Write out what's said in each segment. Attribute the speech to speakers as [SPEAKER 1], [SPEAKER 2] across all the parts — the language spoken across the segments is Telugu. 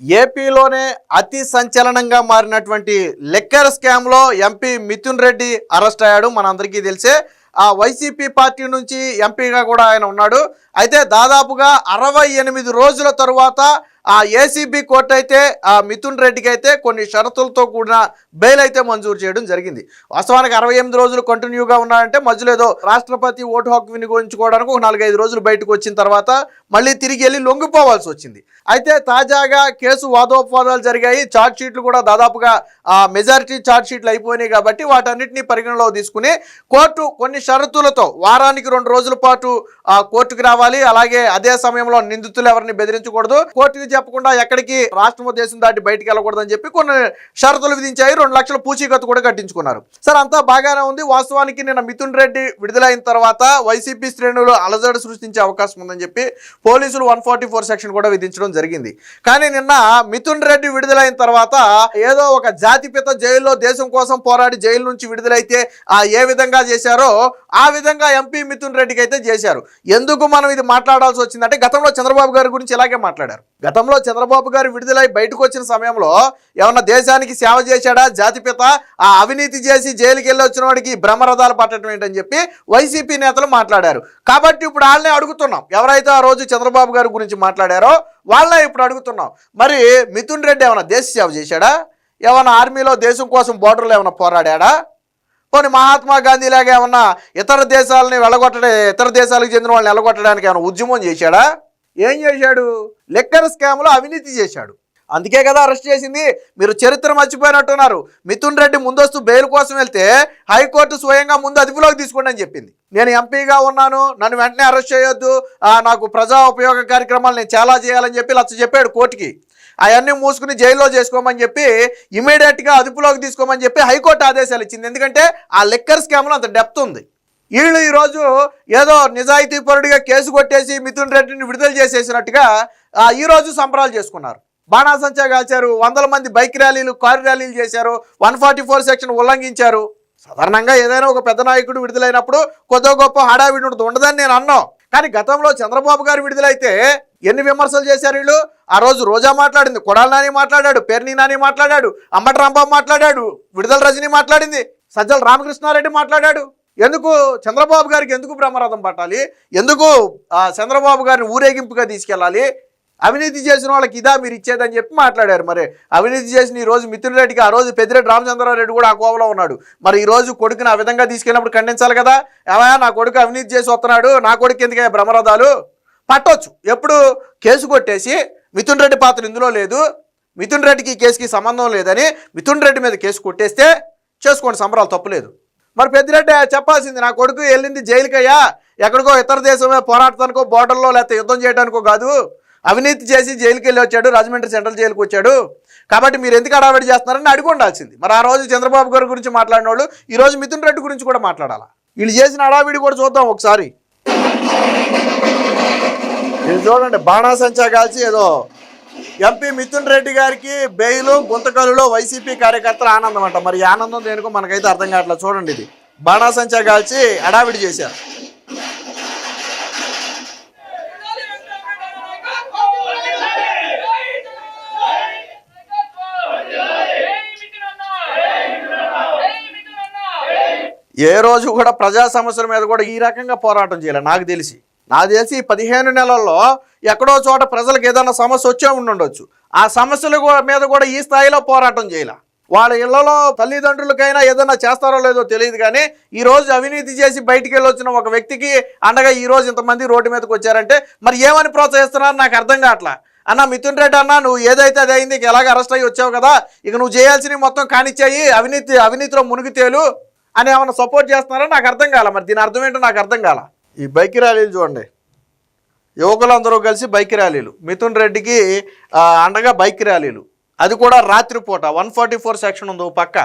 [SPEAKER 1] ఏపీలోనే అతి సంచలనంగా మారినటువంటి లెక్కర్ స్కామ్లో ఎంపీ మిథున్ రెడ్డి అరెస్ట్ అయ్యాడు. మనందరికీ తెలిసే ఆ వైసీపీ పార్టీ నుంచి ఎంపీగా కూడా ఆయన ఉన్నాడు. అయితే దాదాపుగా అరవై ఎనిమిది రోజుల తరువాత ఆ ఏసీబీ కోర్టు అయితే ఆ మిథున్ రెడ్డికి అయితే కొన్ని షరతులతో కూడిన బెయిల్ అయితే మంజూరు చేయడం జరిగింది. వాస్తవానికి అరవై ఎనిమిది రోజులు కంటిన్యూగా ఉన్నాడంటే మధ్యలో ఏదో రాష్ట్రపతి ఓటు హక్కు వినియోగించుకోవడానికి ఒక నాలుగైదు రోజులు బయటకు వచ్చిన తర్వాత మళ్ళీ తిరిగి వెళ్ళి లొంగిపోవాల్సి వచ్చింది. అయితే తాజాగా కేసు వాదోపవాదాలు జరిగాయి. ఛార్జ్ షీట్లు కూడా దాదాపుగా ఆ మెజారిటీ ఛార్జ్ షీట్లు అయిపోయినాయి కాబట్టి వాటన్నిటిని పరిగణలో తీసుకుని కోర్టు కొన్ని షరతులతో వారానికి రెండు రోజుల పాటు ఆ కోర్టుకు రావాలి. అలాగే అదే సమయంలో నిందితులు ఎవరిని బెదిరించకూడదు. కోర్టుకి చెప్పకుండా ఎక్కడికి రాష్ట్రం దేశం దాటి బయటికి వెళ్ళకూడదని చెప్పి కొన్ని షరతులు విధించాయి. రెండు లక్షల పూచీకత్తు కూడా కట్టించుకున్నారు. సార్ అంతా బాగానే ఉంది. వాస్తవానికి నిన్న మిథున్ రెడ్డి విడుదలైన తర్వాత వైసీపీ శ్రేణులు అలజడి సృష్టించే అవకాశం ఉందని చెప్పి పోలీసులు వన్ ఫార్టీ ఫోర్ సెక్షన్ కూడా విధించడం జరిగింది. కానీ నిన్న మిథున్ రెడ్డి విడుదలైన తర్వాత ఏదో ఒక జాతిపిత జైల్లో దేశం కోసం పోరాడి జైలు నుంచి విడుదలైతే ఆ ఏ విధంగా చేశారో ఆ విధంగా ఎంపీ మిథున్ రెడ్డికి అయితే చేశారు. ఎందుకు మనం ఇది మాట్లాడాల్సి వచ్చిందంటే గతంలో చంద్రబాబు గారి గురించి ఇలాగే మాట్లాడారు. గతంలో చంద్రబాబు గారు విడుదలై బయటకు వచ్చిన సమయంలో ఏమన్నా దేశానికి సేవ చేశాడా? జాతిపిత ఆ అవినీతి చేసి జైలుకి వెళ్ళి వచ్చిన వాడికి బ్రహ్మరథాలు పట్టడం ఏంటని చెప్పి వైసీపీ నేతలు మాట్లాడారు. కాబట్టి ఇప్పుడు వాళ్ళనే అడుగుతున్నాం. ఎవరైతే ఆ రోజు చంద్రబాబు గారి గురించి మాట్లాడారో వాళ్ళనే ఇప్పుడు అడుగుతున్నాం. మరి మిథున్ రెడ్డి ఏమైనా దేశ సేవ చేశాడా? ఏమైనా ఆర్మీలో దేశం కోసం బోర్డర్లో ఏమైనా పోరాడా పోనీ మహాత్మా గాంధీ లాగా ఏమన్నా ఇతర దేశాలని వెళ్ళగొట్టడే ఇతర దేశాలకు చెందిన వాళ్ళని వెళ్ళగొట్టడానికి ఏమైనా ఉద్యమం చేశాడా? ఏం చేశాడు? లెక్కర్ స్కామ్లో అవినీతి చేశాడు. అందుకే కదా అరెస్ట్ చేసింది. మీరు చరిత్ర మర్చిపోయినట్టున్నారు. మిథున్ రెడ్డి ముందస్తు బెయిల్ కోసం వెళ్తే హైకోర్టు స్వయంగా ముందు అదుపులోకి తీసుకోండి అని చెప్పింది. నేను ఎంపీగా ఉన్నాను. నన్ను వెంటనే అరెస్ట్ చేయొద్దు. నాకు ప్రజా ఉపయోగ కార్యక్రమాలు నేను చాలా చేయాలని చెప్పి లచ్చ చెప్పాడు కోర్టుకి. అవన్నీ మూసుకుని జైల్లో చేసుకోమని చెప్పి ఇమీడియట్గా అదుపులోకి తీసుకోమని చెప్పి హైకోర్టు ఆదేశాలు ఇచ్చింది. ఎందుకంటే ఆ లెక్కర్ స్కామ్లో అంత డెప్త్ ఉంది. వీళ్ళు ఈరోజు ఏదో నిజాయితీ పరుడిగా కేసు కొట్టేసి మిథున్ రెడ్డిని విడుదల చేసేసినట్టుగా ఈరోజు సంబరాలు చేసుకున్నారు. బాణాసంచా కాల్చారు వందల మంది బైక్ ర్యాలీలు కారు ర్యాలీలు చేశారు వన్ ఫార్టీ ఫోర్ సెక్షన్ ఉల్లంఘించారు. సాధారణంగా ఏదైనా ఒక పెద్ద నాయకుడు విడుదలైనప్పుడు కొద్దో గొప్ప హడావిడి ఉంటుంది ఉండదని నేను అన్నాం. కానీ గతంలో చంద్రబాబు గారు విడుదలైతే ఎన్ని విమర్శలు చేశారు వీళ్ళు? ఆ రోజు రోజా మాట్లాడింది కొడాల నాని మాట్లాడాడు పేర్ని నాని మాట్లాడాడు అంబటి రాంబాబు మాట్లాడాడు విడుదల రజని మాట్లాడింది సజ్జల రామకృష్ణారెడ్డి మాట్లాడాడు. ఎందుకు చంద్రబాబు గారికి ఎందుకు బ్రహ్మరథం పట్టాలి? ఎందుకు ఆ, చంద్రబాబు గారిని ఊరేగింపుగా తీసుకెళ్ళాలి? అవినీతి చేసిన వాళ్ళకి ఇదా మీరు ఇచ్చేదని చెప్పి మాట్లాడారు మరి. అవినీతి చేసిన ఈ రోజు మిథున్ రెడ్డికి ఆ రోజు పెద్దిరెడ్డి రామచంద్రారెడ్డి కూడా ఆ కోవలో ఉన్నాడు. మరి ఈ రోజు కొడుకుని ఆ విధంగా తీసుకెళ్ళినప్పుడు ఖండించాలి కదా? ఏమయ్యా నా కొడుకు అవినీతి చేసి వస్తున్నాడు నా కొడుకు ఎందుకే భ్రమరథాలు పట్టొచ్చు. ఎప్పుడు కేసు కొట్టేసి మిథున్ రెడ్డి పాత్ర ఇందులో లేదు. మిథున్ రెడ్డికి ఈ కేసుకి సంబంధం లేదని మిథున్ రెడ్డి మీద కేసు కొట్టేస్తే చేసుకోండి సంబరాలు తప్పులేదు. మరి పెద్దిరెడ్డి చెప్పాల్సింది నా కొడుకు వెళ్ళింది జైలుకయ్యా. ఎక్కడికో ఇతర దేశమే పోరాడటానికో బోర్డర్లో లేకపోతే యుద్ధం చేయడానికో కాదు. అవినీతి చేసి జైలుకి వెళ్ళి వచ్చాడు రాజమండ్రి సెంట్రల్ జైలుకి వచ్చాడు. కాబట్టి మీరు ఎందుకు అడావిడి చేస్తున్నారని అడిగి ఉండాల్సింది. మరి ఆ రోజు చంద్రబాబు గారి గురించి మాట్లాడిన వాళ్ళు ఈరోజు మిథున్ రెడ్డి గురించి కూడా మాట్లాడాలా? వీళ్ళు చేసిన అడావిడి కూడా చూద్దాం ఒకసారి. ఇది చూడండి బాణాసంచా కాల్చి ఏదో ఎంపీ మిథున్ రెడ్డి గారికి బెయిల్ గుంతకల్లులో వైసీపీ కార్యకర్తల ఆనందం అంట. మరి ఆనందం దేనికో మనకైతే అర్థం కావట్లేదు. చూడండి ఇది. బాణాసంచా కాల్చి అడావిడి చేశారు. ఏ రోజు కూడా ప్రజా సమస్యల మీద కూడా ఈ రకంగా పోరాటం చేయాలి. నాకు తెలిసి నాకు తెలిసి పదిహేను నెలల్లో ఎక్కడో చోట ప్రజలకు ఏదైనా సమస్య వచ్చే ఉండొచ్చు ఆ సమస్యల మీద కూడా ఈ స్థాయిలో పోరాటం చేయాల. వాళ్ళ ఇళ్ళలో తల్లిదండ్రులకైనా ఏదైనా చేస్తారో లేదో తెలియదు కానీ ఈ రోజు అవినీతి చేసి బయటికి వెళ్ళి వచ్చిన ఒక వ్యక్తికి అండగా ఈ రోజు ఇంతమంది రోడ్డు మీదకి వచ్చారంటే మరి ఏమని ప్రోత్సహిస్తున్నారో? నాకు అర్థం కావట్లా. అన్న మిథున్ రెడ్డి అన్న నువ్వు ఏదైతే అది అయింది ఎలాగ అరెస్ట్ అయ్యి వచ్చావు కదా? ఇక నువ్వు చేయాల్సినవి మొత్తం కానిచ్చాయి అవినీతి అవినీతిలో మునిగి తేలు అని ఏమైనా సపోర్ట్ చేస్తున్నారో? నాకు అర్థం కాల. మరి దీని అర్థం ఏంటో నాకు అర్థం కాలా. ఈ బైక్ ర్యాలీలు చూడండి. యువకులందరూ కలిసి బైక్ ర్యాలీలు. మిథున్ రెడ్డికి అండగా బైక్ ర్యాలీలు. అది కూడా రాత్రిపూట. వన్ ఫార్టీ ఫోర్ సెక్షన్ ఉంది పక్క.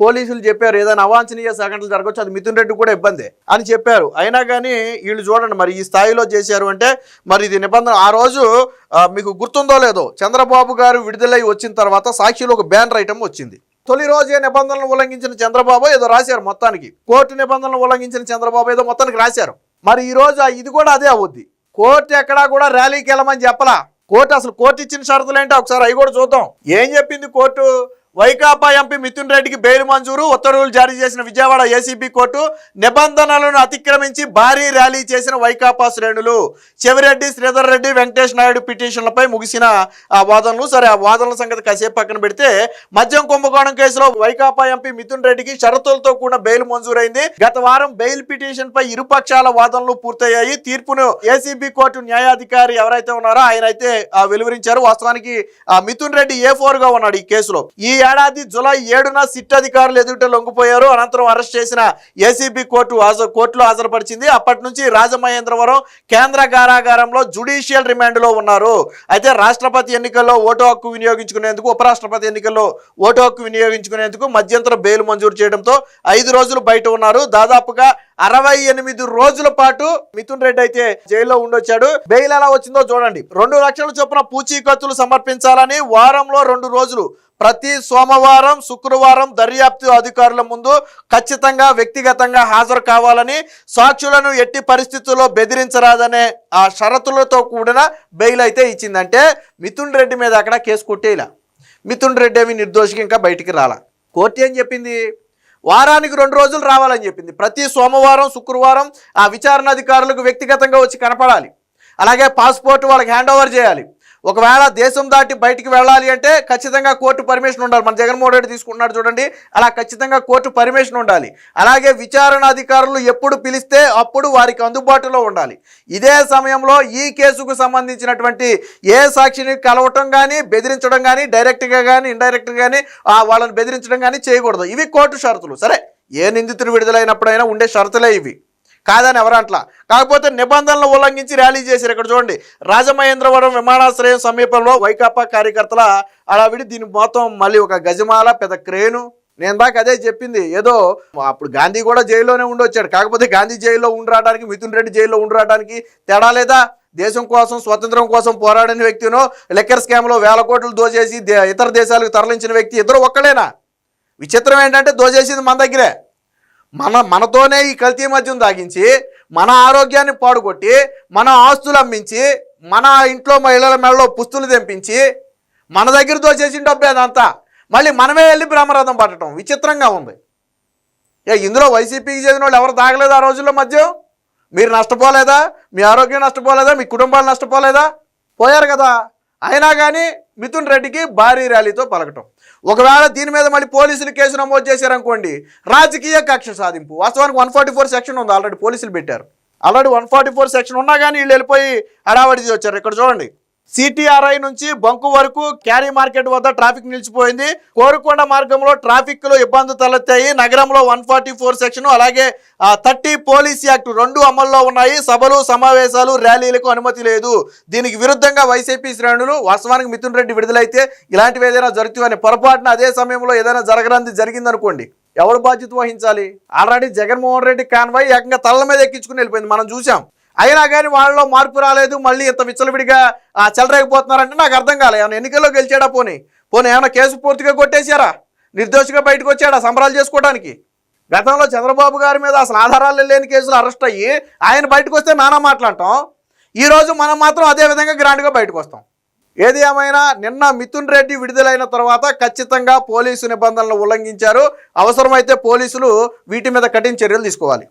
[SPEAKER 1] పోలీసులు చెప్పారు ఏదైనా అవాంఛనీయ సంఘటనలు జరగవచ్చు అది మిథున్ రెడ్డి కూడా ఇబ్బంది అని చెప్పారు. అయినా కానీ వీళ్ళు చూడండి మరి ఈ స్థాయిలో చేశారు అంటే మరి ఇది నిబంధన. ఆ రోజు మీకు గుర్తుందో లేదో చంద్రబాబు గారు విడుదలై వచ్చిన తర్వాత సాక్షిలో ఒక బ్యానర్ ఐటమ్ వచ్చింది. తొలి రోజే నిబంధనలు ఉల్లంఘించిన చంద్రబాబు ఏదో రాశారు మొత్తానికి. కోర్టు నిబంధనలు ఉల్లంఘించిన చంద్రబాబు ఏదో మొత్తానికి రాశారు. మరి ఈరోజు ఇది కూడా అదే అవుద్ది. కోర్టు ఎక్కడా కూడా ర్యాలీకి వెళ్ళమని చెప్పలా. కోర్టు అసలు కోర్టు ఇచ్చిన షరతులు ఏంటో ఒకసారి అవి కూడా చూద్దాం. ఏం చెప్పింది కోర్టు? వైకాపా ఎంపీ మిథున్ రెడ్డికి బెయిల్ మంజూరు. ఉత్తర్వులు జారీ చేసిన విజయవాడ ఏసీబీ కోర్టు నిబంధనలను అతిక్రమించి భారీ ర్యాలీ చేసిన వైకాపా శ్రేణులు. చెవిరెడ్డి శ్రీధర్ రెడ్డి వెంకటేష్ నాయుడు పిటిషన్లపై ముగిసిన ఆ వాదనలు. సరే ఆ వాదనల సంగతి కాసేపు పక్కన పెడితే మద్యం కుంభకోణం కేసులో వైకాపా ఎంపీ మిథున్ రెడ్డికి షరతులతో కూడిన బెయిల్ మంజూరైంది. గత వారం బెయిల్ పిటిషన్ పై ఇరుపక్షాల వాదనలు పూర్తయ్యాయి. తీర్పును ఏసీబీ కోర్టు న్యాయాధికారి ఎవరైతే ఉన్నారో ఆయన అయితే వెలువరించారు. వాస్తవానికి ఆ, మిథున్ రెడ్డి ఏ ఫోర్గా ఉన్నాడు ఈ కేసులో? ఈ ఏడాది జులై ఏడున సిట్ అధికారులు ఎదుట లొంగిపోయారు. అనంతరం అరెస్ట్ చేసిన ఏసీబీ కోర్టు హాజరు కోర్టులో హాజరుపరిచింది. అప్పటి నుంచి రాజమహేంద్రవరం కేంద్ర కారాగారంలో జుడిషియల్ రిమాండ్లో ఉన్నారు. అయితే రాష్ట్రపతి ఎన్నికల్లో ఓటు హక్కు వినియోగించుకునేందుకు ఉపరాష్ట్రపతి ఎన్నికల్లో ఓటు హక్కు వినియోగించుకునేందుకు మధ్యంతర బెయిల్ మంజూరు చేయడంతో ఐదు రోజులు బయట ఉన్నారు. దాదాపుగా అరవై ఎనిమిది రోజుల పాటు మిథున్ రెడ్డి అయితే జైల్లో ఉండొచ్చాడు. బెయిల్ ఎలా వచ్చిందో చూడండి. రెండు లక్షల చొప్పున పూచీకత్తులు సమర్పించాలని వారంలో రెండు రోజులు. ప్రతి సోమవారం శుక్రవారం దర్యాప్తు అధికారుల ముందు ఖచ్చితంగా వ్యక్తిగతంగా హాజరు కావాలని సాక్షులను ఎట్టి పరిస్థితుల్లో బెదిరించరాదనే ఆ షరతులతో కూడిన బెయిల్ అయితే ఇచ్చిందంటే మిథున్ రెడ్డి మీద అక్కడ కేసు కొట్టేలా మిథున్ రెడ్డి ఏమి నిర్దోషికి ఇంకా బయటికి రాలా. కోర్టు ఏం చెప్పింది? వారానికి రెండు రోజులు రావాలని చెప్పింది. ప్రతి సోమవారం శుక్రవారం ఆ విచారణ అధికారులకు వ్యక్తిగతంగా వచ్చి కనపడాలి. అలాగే పాస్పోర్ట్ వాళ్ళకి హ్యాండ్ ఓవర్ చేయాలి. ఒకవేళ దేశం దాటి బయటికి వెళ్ళాలి అంటే ఖచ్చితంగా కోర్టు పర్మిషన్ ఉండాలి. మన జగన్మోహన్ రెడ్డి తీసుకుంటున్నాడు చూడండి. అలా ఖచ్చితంగా కోర్టు పర్మిషన్ ఉండాలి. అలాగే విచారణ అధికారులు ఎప్పుడు పిలిస్తే అప్పుడు వారికి అందుబాటులో ఉండాలి. ఇదే సమయంలో ఈ కేసుకు సంబంధించినటువంటి ఏ సాక్షిని కలవటం కానీ బెదిరించడం కానీ డైరెక్ట్గా కానీ ఇండైరెక్ట్గా కానీ వాళ్ళని బెదిరించడం కానీ చేయకూడదు. ఇవి కోర్టు షరతులు. సరే ఏ నిందితుడు విడుదలైనప్పుడైనా ఉండే షరతులే ఇవి. కాదని ఎవరంట్లా? కాకపోతే నిబంధనలు ఉల్లంఘించి ర్యాలీ చేశారు ఇక్కడ చూడండి. రాజమహేంద్రవరం విమానాశ్రయం సమీపంలో వైకాపా కార్యకర్తల అడావిడి దీని మొత్తం మళ్ళీ ఒక గజమాల పెద్ద క్రేను. నేను దాకా అదే చెప్పింది. ఏదో అప్పుడు గాంధీ కూడా జైల్లోనే ఉండొచ్చాడు. కాకపోతే గాంధీ జైల్లో ఉండరావడానికి మిథున్ రెడ్డి జైల్లో ఉండరావడానికి తేడా లేదా? దేశం కోసం స్వతంత్రం కోసం పోరాడిన వ్యక్తినో లెక్కర్ స్కామ్లో వేల కోట్లు దోచేసి దే- ఇతర దేశాలకు తరలించిన వ్యక్తి ఇద్దరు ఒక్కడేనా? విచిత్రం ఏంటంటే దోచేసింది మన దగ్గరే. మన మనతోనే ఈ కల్తీ మద్యం తాగించి మన ఆరోగ్యాన్ని పాడుకొట్టి మన ఆస్తులు అమ్మించి మన ఇంట్లో మహిళల మెడలో పుస్తులు తెంపించి మన దగ్గర దోచేసిన డబ్బే అదంతా. మళ్ళీ మనమే వెళ్ళి బ్రహ్మరథం పట్టడం విచిత్రంగా ఉంది. ఏ ఇందులో వైసీపీకి చెందిన వాళ్ళు ఎవరు తాగలేదు ఆ రోజుల్లో మద్యం? మీరు నష్టపోలేదా? మీ ఆరోగ్యం నష్టపోలేదా? మీ కుటుంబాలు నష్టపోలేదా? పోయారు కదా. అయినా కానీ మిథున్ రెడ్డికి భారీ ర్యాలీతో పలకటం. ఒకవేళ దీని మీద మళ్ళీ పోలీసులు కేసు నమోదు చేశారనుకోండి రాజకీయ కక్ష సాధింపు. వాస్తవానికి వన్ ఫార్టీ ఫోర్ సెక్షన్ ఉంది ఆల్రెడీ పోలీసులు పెట్టారు. Already one forty four section ఉన్నా కానీ వీళ్ళు వెళ్ళిపోయి హడావడి వచ్చారు. ఇక్కడ చూడండి. సిటిఆర్ఐ నుంచి బంకు వరకు క్యారీ మార్కెట్ వద్ద ట్రాఫిక్ నిలిచిపోయింది. కోరుకొండ మార్గంలో ట్రాఫిక్లో ఇబ్బందులు తలెత్తాయి. నగరంలో వన్ ఫార్టీ ఫోర్ సెక్షన్ అలాగే థర్టీ పోలీస్ యాక్ట్ రెండు అమల్లో ఉన్నాయి. సభలు సమావేశాలు ర్యాలీలకు అనుమతి లేదు. దీనికి విరుద్ధంగా వైసీపీ శ్రేణులు వాస్తవానికి మిథున్ రెడ్డి విడుదలైతే ఇలాంటివి ఏదైనా జరుగుతాయని పొరపాటున అదే సమయంలో ఏదైనా జరగరాంది జరిగిందనుకోండి ఎవరు బాధ్యత వహించాలి? ఆల్రెడీ జగన్మోహన్ రెడ్డి కాన్వాయ్ ఏకంగా తల్ల మీద ఎక్కించుకుని వెళ్ళిపోయింది. మనం చూసాం అయినా కానీ వాళ్ళలో మార్పు రాలేదు మళ్ళీ ఇంత విచ్చలవిడిగా చెలరేగిపోతున్నారంటే నాకు అర్థం కాలేదు ఏమైనా ఎన్నికల్లో గెలిచాడా పోనీ? పోనీ ఏమైనా కేసు పూర్తిగా కొట్టేశారా? నిర్దోషిగా బయటకు వచ్చాడా సంబరాలు చేసుకోవడానికి గతంలో చంద్రబాబు గారి మీద అసలు ఆధారాలు లేని కేసులు అరెస్ట్ అయ్యి ఆయన బయటకు వస్తే నానా మాట్లాడటం. ఈరోజు మనం మాత్రం అదే విధంగా గ్రాండ్గా బయటకు వస్తాం. ఏది ఏమైనా నిన్న మిథున్ రెడ్డి విడుదలైన తర్వాత ఖచ్చితంగా పోలీసు నిబంధనలు ఉల్లంఘించారు. అవసరమైతే పోలీసులు వీటి మీద కఠిన చర్యలు తీసుకోవాలి.